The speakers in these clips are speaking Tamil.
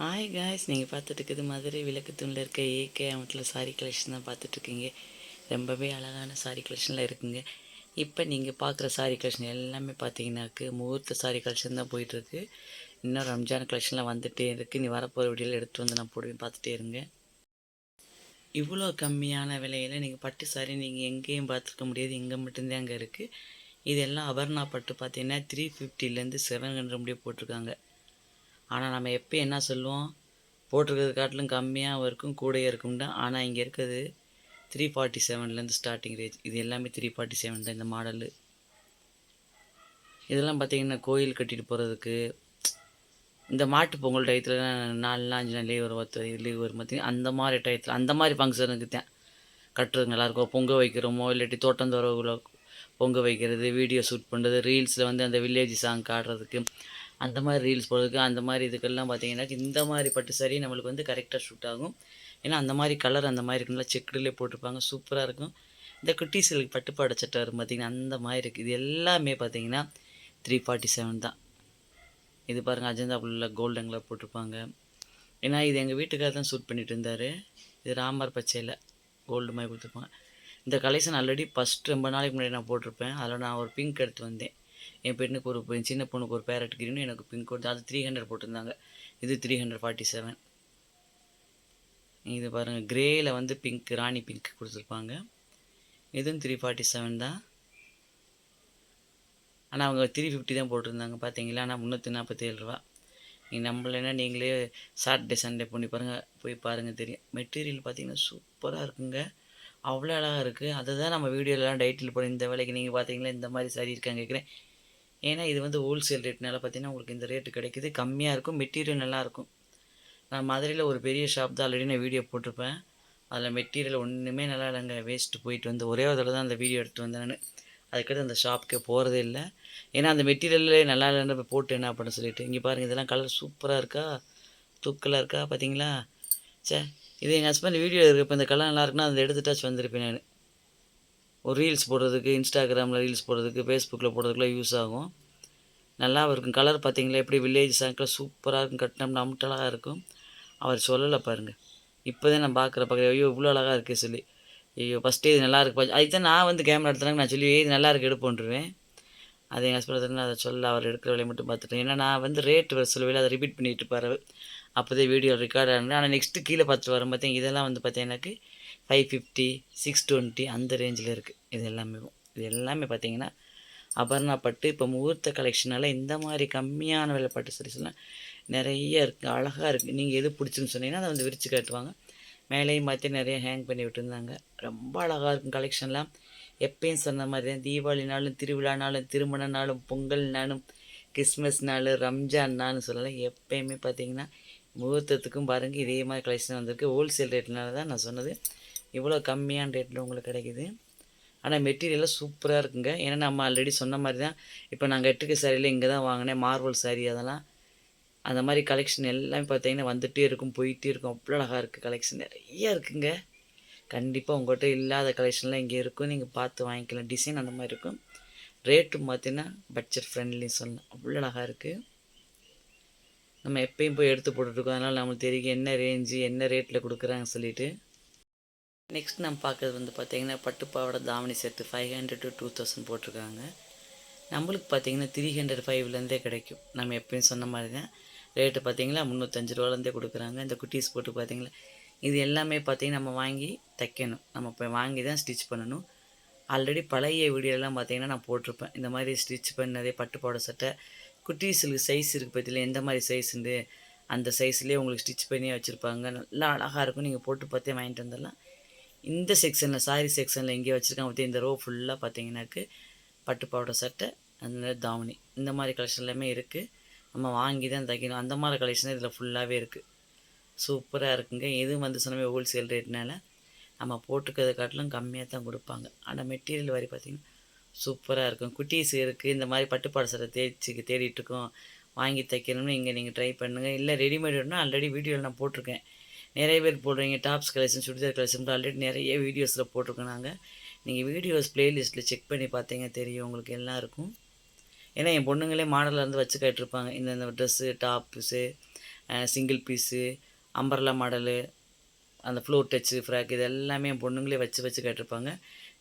ஹாய் காய்ஸ் நீங்கள் பார்த்துட்டு இருக்குது மதுரை விளக்கு தூணில் இருக்க ஏகே அமட்டில் சாரி கலெக்ஷன் தான் பார்த்துட்ருக்கீங்க ரொம்பவே அழகான சாரி கலெக்ஷனில் இருக்குங்க. இப்போ நீங்கள் பார்க்குற சாரி கலெக்ஷன் எல்லாமே பார்த்தீங்கன்னாக்கு முகூர்த்த சாரி கலெக்ஷன் தான் போயிட்டுருக்கு. இன்னும் ரம்ஜான் கலெக்ஷன்லாம் வந்துகிட்டே இருக்குது நீ வரப்போகிற வீடியோவில் எடுத்துகிட்டு வந்து நான் போடுவேன். பார்த்துட்டே இருங்க. இவ்வளோ கம்மியான விலையில் நீங்கள் பட்டு சாரி நீங்கள் எங்கேயும் பார்த்துருக்க முடியாது. இங்கே மட்டும்தான் அங்கே இருக்குது இதெல்லாம் அபர்ணா பட்டு பார்த்தீங்கன்னா த்ரீ ஃபிஃப்டிலேருந்து செவன் ஹண்ட்ரட் முடிய போட்டிருக்காங்க. ஆனால் நம்ம எப்போ என்ன சொல்லுவோம்? போட்டிருக்கிறது காட்டிலும் கம்மியாக இருக்கும் கூடயே இருக்கும் தான் ஆனால் இங்கே இருக்கிறது த்ரீ ஃபார்ட்டி செவன்லேருந்து ஸ்டார்டிங் ரேஞ்ச் இது எல்லாமே த்ரீ ஃபார்ட்டி செவன் தான் இந்த மாடலு இதெல்லாம் பார்த்திங்கன்னா கோயில் கட்டிட்டு போகிறதுக்கு இந்த மாட்டு பொங்கல் டயத்தில் நாலு அஞ்சு நாள் லீவ் வரும் பத்து லீவ் வரும் பார்த்தீங்கன்னா அந்த மாதிரி டயத்தில் அந்த மாதிரி ஃபங்க்ஷனுக்கு தான். கட்டுறது நல்லாயிருக்கும் பொங்க வைக்கிறோமோ இல்லாட்டி தோட்டம் தோட்டந்தோறவுல பொங்க வைக்கிறது வீடியோ ஷூட் பண்ணுறது ரீல்ஸில் வந்து அந்த வில்லேஜ் சாங் ஆடுறதுக்கு அந்த மாதிரி ரீல்ஸ் போடுறதுக்கு அந்த மாதிரி இதுக்கெல்லாம் பார்த்தீங்கன்னா இந்த மாதிரி பட்டு சரி நம்மளுக்கு வந்து கரெக்டாக ஷூட் ஆகும். ஏன்னா அந்த மாதிரி கலர் அந்த மாதிரி இருக்குங்களா செக்குடுலேயே போட்டிருப்பாங்க சூப்பராக இருக்கும். இந்த குட்டீஸுக்கு பட்டுப்பாட சட்டை வரும் பார்த்தீங்கன்னா அந்த மாதிரி இருக்குது இது எல்லாமே பார்த்தீங்கன்னா த்ரீ ஃபார்ட்டி செவன் தான். இது பாருங்கள் அஜந்தா ஃபுல்லாக கோல்டன் கலர் போட்டிருப்பாங்க. ஏன்னா இது எங்கள் வீட்டுக்காரர் தான் ஷூட் பண்ணிட்டு இருந்தார். இது ராமர் பச்சையில் கோல்டு மாதிரி கொடுத்துருப்பாங்க. இந்த கலெக்ஷன் ஆல்ரெடி ஃபஸ்ட் ரொம்ப நாளைக்கு முன்னாடி நான் போட்டிருப்பேன். அதில் நான் ஒரு பிங்க் எடுத்து வந்தேன். என் பெண்ணுக்கு ஒரு என் சின்ன பொண்ணுக்கு ஒரு பேரட் கிரீனும் எனக்கு பிங்க் கொடுத்து அது த்ரீ ஹண்ட்ரட் போட்டிருந்தாங்க. இது த்ரீ ஹண்ட்ரட் ஃபார்ட்டி செவன் இது பாருங்கள் கிரேயில் வந்து பிங்க் ராணி பிங்க் கொடுத்துருப்பாங்க. இதுவும் த்ரீ ஃபார்ட்டி செவன் தான். ஆனால் அவங்க த்ரீ ஃபிஃப்டி தான் போட்டிருந்தாங்க பார்த்தீங்களா ஆனால் முந்நூற்றி நாற்பத்தேழு ரூபா. நீங்கள் நம்மளேன்னா நீங்களே சாட்டர்டே சண்டே பண்ணி பாருங்கள் போய் பாருங்கள் தெரியும். மெட்டீரியல் பார்த்தீங்கன்னா சூப்பராக இருக்குங்க. அவ்வளோ அழகாக இருக்குது அதை தான் நம்ம வீடியோலலாம் டைட்டில் போட இந்த வேலைக்கு நீங்கள் பார்த்தீங்களா இந்த மாதிரி சரி இருக்காங்க கேட்குறேன் ஏன்னா இது வந்து ஹோல்சேல் ரேட்னால பார்த்தீங்கன்னா உங்களுக்கு இந்த ரேட்டு கிடைக்குது. கம்மியாக இருக்கும் மெட்டீரியல் நல்லாயிருக்கும் நான் மதுரையில் ஒரு பெரிய ஷாப் தான் ஆல்ரெடி நான் வீடியோ போட்டிருப்பேன். அதில் மெட்டீரியல் ஒன்றுமே நல்லா இல்லைங்க. வேஸ்ட்டு போயிட்டு வந்து ஒரே ஒரு தடவை தான் அந்த வீடியோ எடுத்து வந்தேன் நான். அதுக்கடுத்து அந்த ஷாப்புக்கே போகிறதே இல்லை. ஏன்னா அந்த மெட்டீரியல்லே நல்லா இல்லைன்னு போட்டு என்ன பண்ண சொல்லிட்டு இங்கே பாருங்கள் இதெல்லாம் கலர் சூப்பராக இருக்கா? தூக்கலாக இருக்கா? பார்த்தீங்களா சே இது எங்கள் ஹஸ்பண்ட் வீடியோ இருக்கப்போ இந்த கலர் நல்லா இருக்குன்னா அதை எடுத்துட்டாச்சு வந்திருப்பேன் நான். ஒரு ரீல்ஸ் போடுறதுக்கு இன்ஸ்டாகிராமில் ரீல்ஸ் போடுறதுக்கு ஃபேஸ்புக்கில் போடுறதுக்குலாம் யூஸ் ஆகும். நல்லா இருக்கும். கலர் பார்த்தீங்களா? எப்படி வில்லேஜ் சாங்கில் சூப்பராக இருக்கும். கட்டினோம்னா அமுட்டழகாக இருக்கும். அவர் சொல்லலை பாருங்கள் இப்போ தான் நான் பார்க்குற பார்க்குற ஐயோ இவ்வளோ அழகாக இருக்குது சொல்லி. ஐயோ ஃபஸ்ட்டு இது நல்லா இருக்கு. அதுக்கு தான் நான் வந்து கேமரா எடுத்துனாங்க நான் சொல்லி இது நல்லா இருக்கு எடுப்போன்றுவேன். அது எங்கள் ஹஸ்பண்ட் அதை சொல்ல அவர் எடுக்கிற வேலையை மட்டும் பார்த்துட்டேன். ஏன்னா நான் வந்து ரேட் வர அதை ரிப்பீட் பண்ணிட்டு இருப்பார். அப்போதே வீடியோ ரெக்கார்ட் ஆனது ஆனால் நெக்ஸ்ட்டு கீழே பார்த்துட்டு வரும் பார்த்தீங்க இதெல்லாம் வந்து பார்த்தீங்கன்னாக்கு ஃபைவ் ஃபிஃப்டி சிக்ஸ் டுவெண்ட்டி அந்த ரேஞ்சில் இருக்குது இது எல்லாமே இது எல்லாமே பார்த்தீங்கன்னா அபர்ணா பட்டு இப்போ முகூர்த்த கலெக்ஷனால் இந்த மாதிரி கம்மியான விலை பட்டு சாரீஸ்லாம் நிறைய இருக்குது அழகாக இருக்குது நீங்கள் எது பிடிச்சுன்னு சொன்னீங்கன்னா அதை வந்து விரித்து காட்டுவாங்க. மேலேயும் மாற்றி நிறைய ஹேங் பண்ணி விட்டுருந்தாங்க. ரொம்ப அழகாக இருக்கும் கலெக்ஷன்லாம் எப்பயும் சொன்ன மாதிரி தான் தீபாவளினாலும் திருவிழானாலும் திருமணனாலும் பொங்கல்னாலும் ரம்ஜான் ரம்ஜான்னாலும் சொல்லலாம் எப்பயுமே பார்த்தீங்கன்னா முகூர்த்தத்துக்கும் பாருங்கள் இதே மாதிரி கலெக்ஷன் வந்திருக்கு. ஹோல்சேல் ரேட்னால தான் நான் சொன்னது. இவ்வளோ கம்மியான ரேட்டில் உங்களுக்கு கிடைக்குது. ஆனால் மெட்டீரியலாக சூப்பராக இருக்குங்க. ஏன்னா நம்ம ஆல்ரெடி சொன்ன மாதிரி தான் இப்போ நாங்கள் எட்டுக்கு சாரியில் இங்கே தான் வாங்கினேன். மார்வல் சாரி அதெல்லாம். அந்த மாதிரி கலெக்ஷன் எல்லாமே பார்த்தீங்கன்னா வந்துகிட்டே இருக்கும் போயிட்டே இருக்கும். அவ்வளோ அழகாக இருக்குது கலெக்ஷன் நிறைய இருக்குங்க. கண்டிப்பாக உங்கள்கிட்ட இல்லாத கலெக்ஷன்லாம் இங்கே இருக்கும். நீங்கள் பார்த்து வாங்கிக்கலாம். டிசைன் அந்த மாதிரி இருக்கும். ரேட்டும் பார்த்தீங்கன்னா பட்ஜெட் ஃப்ரெண்ட்லி சொல்லலாம் அவ்வளோ அழகாக இருக்குது நம்ம எப்பயும் போய் எடுத்து போட்டுட்ருக்கோம் அதனால் நம்மளுக்கு தெரியும் என்ன ரேஞ்சு என்ன ரேட்டில் கொடுக்குறாங்க சொல்லிட்டு. நெக்ஸ்ட் நம்ம பார்க்குறது வந்து பார்த்தீங்கன்னா பட்டுப்பாவோட தாவணி set five hundred to two thousand போட்டிருக்காங்க. நம்மளுக்கு பார்த்தீங்கன்னா த்ரீ ஹண்ட்ரட் ஃபைவ்லேருந்தே கிடைக்கும். நம்ம எப்பயும் சொன்ன மாதிரி தான். ரேட்டு பார்த்தீங்களா? முந்நூற்றஞ்சு ரூபாலேருந்தே கொடுக்குறாங்க. இந்த குட்டீஸ் போட்டு பார்த்தீங்களா? இது எல்லாமே பார்த்தீங்கன்னா நம்ம வாங்கி தைக்கணும். நம்ம இப்போ வாங்கி தான் ஸ்டிச் பண்ணணும். ஆல்ரெடி பழைய வீடியோலாம் பார்த்திங்கன்னா நான் போட்டிருப்பேன். இந்த மாதிரி ஸ்டிச் பண்ணதே பட்டுப்பாவோட சட்டை. குட்டீஸுக்கு சைஸ் இருக்குது பற்றியில் எந்த மாதிரி சைஸுண்டு அந்த சைஸ்லேயே உங்களுக்கு ஸ்டிச் பண்ணி வச்சுருப்பாங்க. நல்லா அழகாக இருக்கும். நீங்கள் போட்டு பார்த்தே வாங்கிட்டு வந்துடலாம். இந்த செக்ஷனில் சாரி செக்ஷனில் எங்கேயோ வச்சுருக்காங்க பற்றி இந்த ரோ ஃபுல்லாக பார்த்தீங்கன்னாக்கு பட்டு பாவாடை சட்டை அந்த தாவணி. இந்த மாதிரி கலெக்ஷன் எல்லாமே இருக்குது நம்ம வாங்கி தான் தைக்கணும். அந்த மாதிரி கலெக்ஷன் இதில் ஃபுல்லாகவே இருக்குது சூப்பராக இருக்குங்க. எதுவும் வந்து சொன்னமே ஹோல்சேல் ரேட்னால நம்ம போட்டுக்கிறத காட்டிலும் கம்மியாக தான் கொடுப்பாங்க. ஆனால் மெட்டீரியல் வரி பார்த்திங்கன்னா சூப்பராக இருக்கும். குட்டீஸ் இருக்குது இந்த மாதிரி பட்டுப்பாடு சட்டை தேய்ச்சி தேடிட்டுருக்கோம் வாங்கி தைக்கணும்னு இங்கே நீங்கள் ட்ரை பண்ணுங்கள் இல்லை ரெடிமேட் வேணும்னா ஆல்ரெடி வீடியோவில் நான் போட்டிருக்கேன். நிறைய பேர் போடுறீங்க tops collection churidar collection already நிறைய வீடியோஸில் போட்டிருக்கோம் நாங்கள் நீங்கள் வீடியோஸ் ப்ளேலிஸ்ட்டில் செக் பண்ணி பார்த்தீங்க தெரியும் உங்களுக்கு எல்லாம் இருக்கும் ஏன்னா என் பொண்ணுங்களே மாடலில் இருந்து வச்சு கேட்டிருப்பாங்க இந்த இந்த dress tops single piece umbrella model அந்த ஃப்ளோர் டச்சு ஃப்ராக் இது எல்லாமே என் பொண்ணுங்களே வச்சு வச்சு கேட்டிருப்பாங்க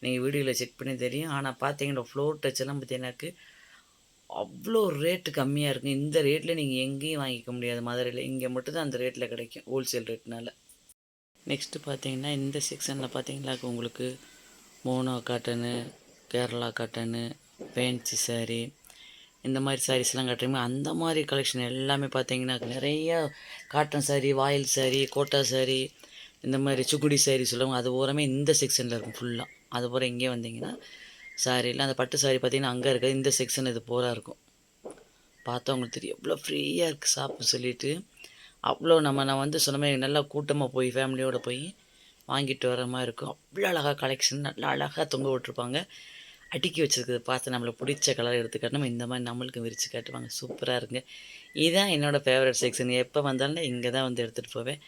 நீங்கள் வீடியோவில் செக் பண்ணி தெரியும். ஆனால் பார்த்தீங்கன்னா ஃப்ளோர் டச்செல்லாம் பார்த்தீங்கன்னாக்கு அவ்வளோ ரேட்டு கம்மியாக இருக்கும் இந்த ரேட்டில் நீங்கள் எங்கேயும் வாங்கிக்க முடியாது. மதுரையில். இங்கே மட்டும்தான் அந்த ரேட்டில் கிடைக்கும். ஹோல்சேல் ரேட்னால நெக்ஸ்ட்டு பார்த்தீங்கன்னா இந்த செக்ஷனில் பார்த்தீங்களா? உங்களுக்கு mono cotton Kerala cotton fancy saree இந்த மாதிரி சாரீஸ்லாம் கட்டுறீங்க. அந்த மாதிரி கலெக்ஷன் எல்லாமே பார்த்தீங்கன்னா நிறைய cotton saree voile saree Kota saree இந்த மாதிரி சுக்குடி saree சொல்லுவாங்க. அது பூராமே இந்த செக்ஷனில் இருக்கும் ஃபுல்லாக அது பூரா இங்கே வந்தீங்கன்னா சாரியில் அந்த பட்டு சாரி பார்த்தீங்கன்னா அங்கே இருக்காது இந்த செக்ஷன் இது பூரா இருக்கும். பார்த்தவங்களுக்கு தெரியும். எவ்வளோ ஃப்ரீயாக இருக்குது ஷாப்பு சொல்லிட்டு. அவ்வளோ நம்ம நான் வந்து சொன்ன மாதிரி நல்லா கூட்டமாக போய் ஃபேமிலியோடு போய் வாங்கிட்டு வர மாதிரி இருக்கும். அவ்வளோ அழகாக கலெக்ஷன் நல்லா அழகாக தொங்க விட்டுருப்பாங்க. அடுக்கி வச்சிருக்கிறது பார்த்து நம்மளுக்கு பிடிச்ச கலர் எடுத்துக்காட்டணும் இந்த மாதிரி நம்மளுக்கு விரித்து காட்டுவாங்க. சூப்பராக இருக்குங்க. இதுதான் என்னோடய ஃபேவரட் செக்ஷன் எப்போ வந்தாலும் இங்கே தான் வந்து எடுத்துகிட்டு போவேன்.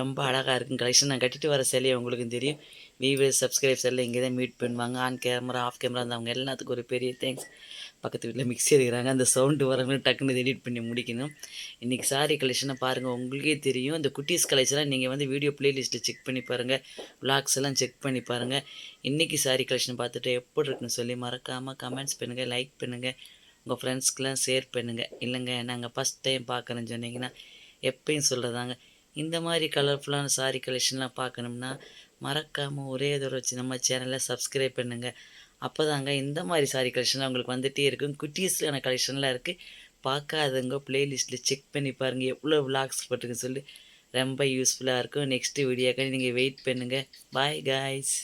ரொம்ப அழகாக இருக்கும் கலெக்ஷன் நான் கட்டிட்டு வர சிலையை உங்களுக்கும் தெரியும். வியூவர்ஸ் சப்ஸ்கிரைப்ஸ் எல்லாம் இங்கே தான் மீட் பண்ணுவாங்க. ஆன் கேமரா ஆஃப் கேமரா இருந்தவங்க எல்லாத்துக்கும் ஒரு பெரிய தேங்க்ஸ் பக்கத்து வீட்டில் மிக்ஸி அடிக்கிறாங்க அந்த சவுண்டு வரவங்க டக்குன்னு எடிட் பண்ணி முடிக்கணும். இன்றைக்கி சாரி கலெக்ஷனை பாருங்கள் உங்களுக்கே தெரியும். இந்த குட்டீஸ் கலெக்ஷன்லாம் நீங்கள் வந்து வீடியோ ப்ளேலிஸ்ட்டில் செக் பண்ணி பாருங்கள் விளாக்ஸ் எல்லாம் செக் பண்ணி பாருங்கள் இன்றைக்கி சாரி கலெக்ஷன் பார்த்துட்டு எப்படி இருக்குன்னு சொல்லி மறக்காமல் கமெண்ட்ஸ் பண்ணுங்கள் லைக் பண்ணுங்கள் உங்கள் ஃப்ரெண்ட்ஸ்க்கெலாம் ஷேர் பண்ணுங்கள் இல்லைங்க நாங்கள் ஃபஸ்ட் டைம் பார்க்குறேன்னு சொன்னீங்கன்னா எப்பயும் சொல்கிறதாங்க இந்த மாதிரி கலர்ஃபுல்லான சாரி கலெக்ஷன்லாம் பார்க்கணும்னா மறக்காமல் ஒரே தடவை வச்சு நம்ம சேனலை சப்ஸ்கிரைப் பண்ணுங்கள் அப்போ தாங்க இந்த மாதிரி சாரி கலெக்ஷன்லாம் உங்களுக்கு வந்துகிட்டே இருக்கும். குட்டீஸ்க்கான கலெக்ஷன்லாம் இருக்குது பார்க்காதவங்க ப்ளேலிஸ்ட்டில் செக் பண்ணி பாருங்கள் எவ்வளோ விளாக்ஸ் போட்டுருக்குன்னு சொல்லி ரொம்ப யூஸ்ஃபுல்லாக இருக்கும். நெக்ஸ்ட்டு வீடியோக்காக நீங்கள் வெயிட் பண்ணுங்கள் பாய் காய்ஸ்